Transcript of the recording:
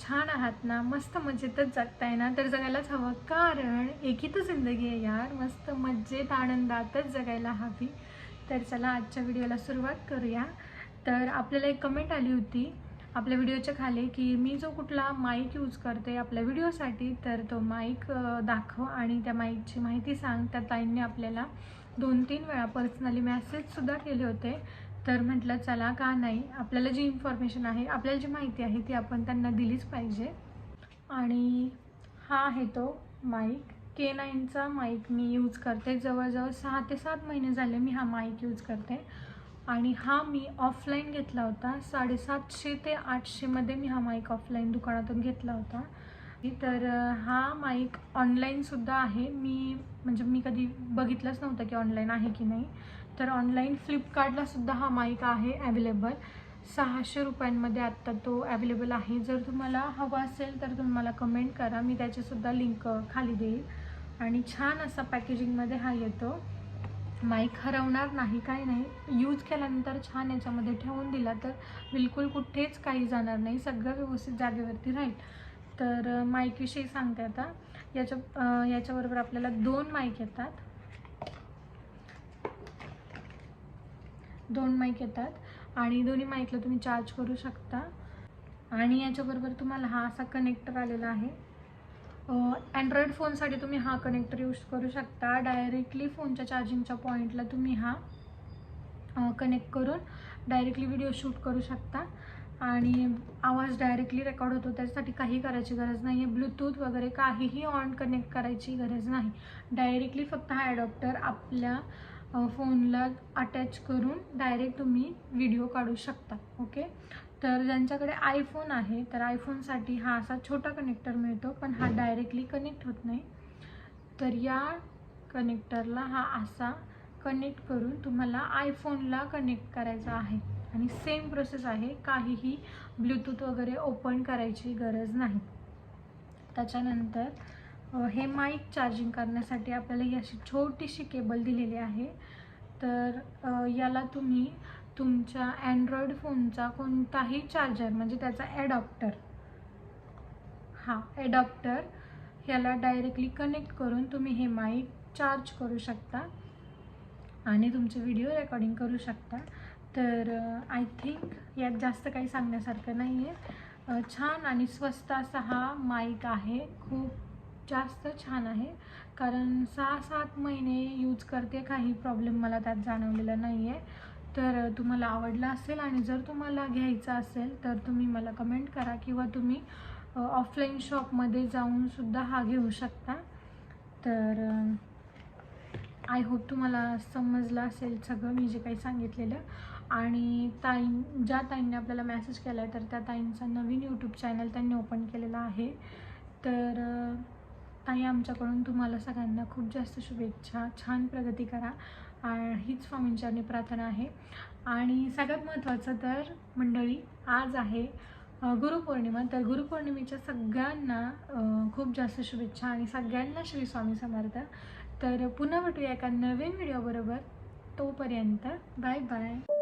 छान आहात ना? मस्त मजेतच जगताय ना? तर जगायलाच हवं. कारण एकी तर जिंदगी आहे यार. मस्त मजेत आनंदातच जगायला हवी. तर चला आजच्या व्हिडिओला सुरुवात करूया. तर आपल्याला एक कमेंट आली होती आपल्या व्हिडिओच्या खाली की मी जो कुठला माईक यूज करते आपल्या व्हिडिओसाठी तर तो माईक दाखव आणि त्या माईकची माहिती सांग. त्या ताईंनी आपल्याला दोन तीन वेळा पर्सनली मेसेजसुद्धा केले होते. तर म्हटलं चला का नाही? आपल्याला जी इन्फॉर्मेशन आहे आपल्याला जी माहिती आहे ती आपण त्यांना दिलीच पाहिजे. आणि हा आहे तो माईक के नाईनचा माईक मी यूज करते. जवळजवळ सहा ते सात महिने झाले मी हा माईक यूज करते. आणि हा मी ऑफलाईन घेतला होता. साडेसातशे ते आठशेमध्ये मी हा माईक ऑफलाईन दुकानातून घेतला होता. तर हा माईक ऑनलाईनसुद्धा आहे. मी म्हणजे मी कधी बघितलंच नव्हतं की ऑनलाईन आहे की नाही. तर ऑनलाईन फ्लिपकार्टला सुद्धा हा माईक आहे अवेलेबल सहाशे रुपयांमध्ये आत्ता तो अवेलेबल आहे. जर तुम्हाला हवा असेल तर तुम्ही मला कमेंट करा. मी त्याचीसुद्धा लिंक खाली देईल. आणि छान असा पॅकेजिंगमध्ये हा येतो. माईक हरवणार नाही काही नाही. यूज केल्यानंतर छान याच्यामध्ये ठेवून दिला तर बिलकुल कुठेच काही जाणार नाही. सगळं व्यवस्थित जागेवरती राहील. तर माईकविषयी सांगते आता. याच्या याच्याबरोबर आपल्याला दोन माईक येतात. दोन माईक येतात आणि दोन्ही माईकला तुम्ही चार्ज करू शकता. आणि याच्याबरोबर तुम्हाला हा असा कनेक्टर आलेला आहे. अँड्रॉईड फोनसाठी तुम्ही हा कनेक्टर यूज करू शकता. डायरेक्टली फोनच्या चार्जिंगच्या पॉईंटला तुम्ही हा कनेक्ट करून डायरेक्टली व्हिडिओ शूट करू शकता. आणि आवाज डायरेक्टली रेकॉर्ड होतो त्याच्यासाठी काही करायची गरज नाही आहे ब्लूटूथ वगैरे काहीही ऑन कनेक्ट करायची गरज नाही. डायरेक्टली फक्त हा ॲडॉप्टर आपल्या फोनला अटॅच करून डायरेक्ट तुम्ही व्हिडिओ काढू शकता ओके तर ज्यांच्याकडे आयफोन आहे तर आयफोनसाठी हा असा छोटा कनेक्टर मिळतो पण हा डायरेक्टली कनेक्ट होत नाही. तर या कनेक्टरला हा असा कनेक्ट करून तुम्हाला आयफोनला कनेक्ट करायचा आहे. आणि सेम प्रोसेस आहे काहीही ब्लूटूथ वगैरे ओपन करायची गरज नाही. त्याच्यानंतर हे माईक चार्जिंग करण्यासाठी आपल्याला ही अशी छोटीशी केबल दिलेली आहे. तर याला तुम्ही तुमच्या अँड्रॉईड फोनचा कोणताही चार्जर म्हणजे त्याचा ॲडॉप्टर हा ॲडॉप्टर ह्याला डायरेक्टली कनेक्ट करून तुम्ही हे माईक चार्ज करू शकता आणि तुमचे व्हिडिओ रेकॉर्डिंग करू शकता. तर आय थिंक यात जास्त काही सांगण्यासारखं नाही आहे छान आणि स्वस्त असा हा माईक आहे. खूप जास्त छान आहे. कारण सहा सात महिने यूज करते काही प्रॉब्लेम मला त्यात जाणवलेला नाही आहे तर तुम्हाला आवडला असेल आणि जर तुम्हाला घ्यायचा असेल तर तुम्ही मला कमेंट करा किंवा तुम्ही ऑफलाईन शॉपमध्ये जाऊन सुद्धा हा घेऊ शकता. तर आय होप तुम्हाला समजलं असेल सगळं मी जे काही सांगितलेलं. आणि ताईं ज्या ताईंनी आपल्याला मेसेज केला आहे तर त्या ताईंचा नवीन यूट्यूब चॅनल त्यांनी ओपन केलेला आहे. तर ताई आमच्याकडून तुम्हाला सगळ्यांना खूप जास्त शुभेच्छा. छान प्रगती करा. आणि हीच स्वामींच्यानी प्रार्थना आहे. आणि सगळ्यात महत्त्वाचं तर मंडळी आज आहे गुरुपौर्णिमा. तर गुरुपौर्णिमेच्या सगळ्यांना खूप जास्त शुभेच्छा आणि सगळ्यांना श्री स्वामी समर्थ. तर पुन्हा भेटूया एका नवीन व्हिडिओबरोबर. तोपर्यंत बाय बाय.